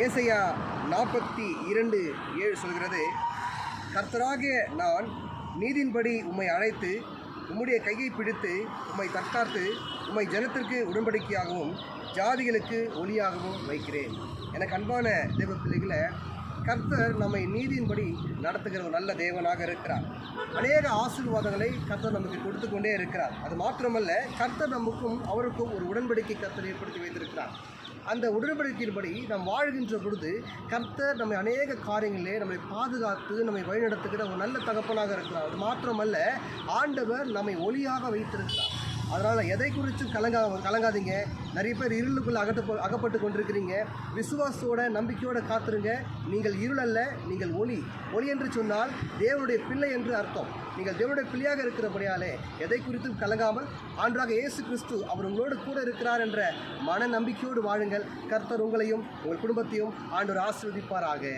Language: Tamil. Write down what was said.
ஏசையா நாற்பத்தி இரண்டு ஏழு சொல்கிறது கர்த்தராகிய நான் நீதியின்படி உம்மை அழைத்து உம்முடைய கையை பிடித்து உம்மை தற்காத்து உம்மை ஜனத்திற்கு உடன்படிக்கையாகவும் ஜாதிகளுக்கு ஒளியாகவும் வைக்கிறேன். எனக்கு அன்பான தேவ பிள்ளைகளை கர்த்தர் நம்மை நீதியின்படி நடத்துகிற ஒரு நல்ல தேவனாக இருக்கிறார். அநேக ஆசீர்வாதங்களை கர்த்தர் நமக்கு கொடுத்து கொண்டே இருக்கிறார். அது மாத்திரமல்ல கர்த்தர் நமக்கும் அவருக்கும் ஒரு உடன்படிக்கை கர்த்தர் ஏற்படுத்தி வைத்திருக்கிறார். அந்த உடன்படிக்கையின்படி நாம் வாழ்கின்ற பொழுது கர்த்தர் நம்மை அநேக காரியங்களிலே நம்மை பாதுகாத்து நம்மை வழிநடத்துகிற ஒரு நல்ல தகப்பனாக இருக்கிறார். அது மாத்திரமல்ல ஆண்டவர் நம்மை ஒளியாக வைத்திருக்கிறார். அதனால் எதை குறித்தும் கலங்கா கலங்காதீங்க. நிறைய பேர் இருளுக்குள்ளே அகட்டு அகப்பட்டு கொண்டிருக்கிறீங்க. விசுவாசத்தோட நம்பிக்கையோட காத்துருங்க. நீங்கள் இருள் அல்ல நீங்கள் ஒளி. ஒளி என்று சொன்னால் தேவனுடைய பிள்ளை என்று அர்த்தம். நீங்கள் தேவனுடைய பிள்ளையாக இருக்கிறபடியாலே எதை குறித்தும் கலங்காமல் ஆண்டாக இயேசு கிறிஸ்து அவர் உங்களோடு கூட இருக்கிறார் என்ற மன நம்பிக்கையோடு வாழுங்கள். கர்த்தர் உங்களையும் உங்கள் குடும்பத்தையும் ஆண்டவர் ஆசிர்வதிப்பாராக.